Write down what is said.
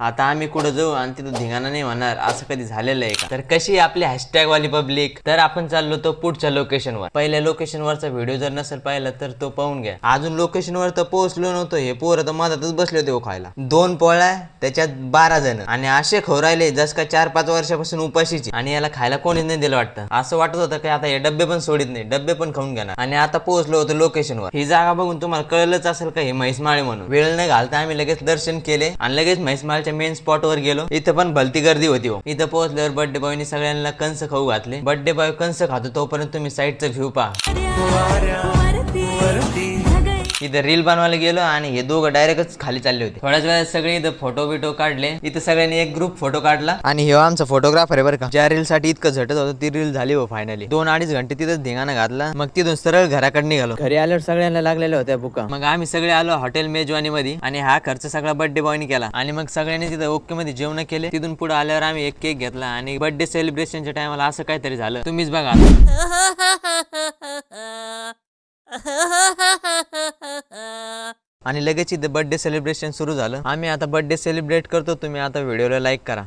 आता आम्ही कुठं जाऊ आणि तिथं धिंगाणा नाही म्हणणार असं कधी झालेलं आहे का? तर कशी आपली हॅशटॅग वाली पब्लिक तर आपण चाललो तो पुढच्या लोकेशनवर पहिल्या लोकेशनवरचा व्हिडिओ जर नसेल पाहिला तर तो पाहून घ्या. अजून लोकेशनवर तर पोहोचलो नव्हतो हे पोरं तर मधातच बसले होते हो खायला. दोन पोळ्या त्याच्यात बारा जण. आणि असे राहिले जस का चार पाच वर्षापासून उपाशीची. आणि याला खायला कोणीच नाही दिलं वाटतं. असं वाटत होतं की आता हे डब्बे पण सोडित नाही डब्बे पण खाऊन घेणार. आणि आता पोहोचलो होतो लोकेशनवर ही जागा बघून तुम्हाला कळलंच असेल का हे म्हैसमाळे म्हणून. वेळ न घालता आम्ही लगेच दर्शन केले आणि लगेच गावाच्या मेन स्पॉट वर गेलो. इथं पण भलती गर्दी होती हो. इथं पोहोचल्यावर बर्थडे बॉयनी सगळ्यांना कंस खाऊ घातले. बर्थडे बॉय कंस खातो तोपर्यंत तुम्ही साईडचा व्ह्यू पहा. इथं रील बनवायला गेलो आणि हे दोघं डायरेक्टच खाली चालले होते. थोड्याच वेळात सगळे इथं फोटो बिटो काढले. इथं सगळ्यांनी एक ग्रुप फोटो काढला. आणि हे आमचा फोटोग्राफर आहे बरं का. ज्या रील साठी इतकं झटत होतं ती रील झाली हो फायनली दोन अडीच घंटे तिथं धिंगाणा घातला. मग तिथून सरळ घराकडे निघालो. घरी आल्यावर सगळ्यांना लागलेल्या होत्या बुका मग आम्ही सगळे आलो हॉटेल मेजवानी मध्ये आणि हा खर्च सगळा बर्थडे बॉयनी केला. आणि मग सगळ्यांनी तिथं ओके मध्ये जेवण केले. तिथून पुढे आल्यावर आम्ही एक केक घेतला. आणि बर्थडे सेलिब्रेशनच्या टायमाला असं काहीतरी झालं. तुम्हीच बघा. आणि लगेच इथं बर्थडे सेलिब्रेशन सुरू झालं. आम्ही आता बर्थडे सेलिब्रेट करतो तुम्ही आता व्हिडिओला लाईक करा.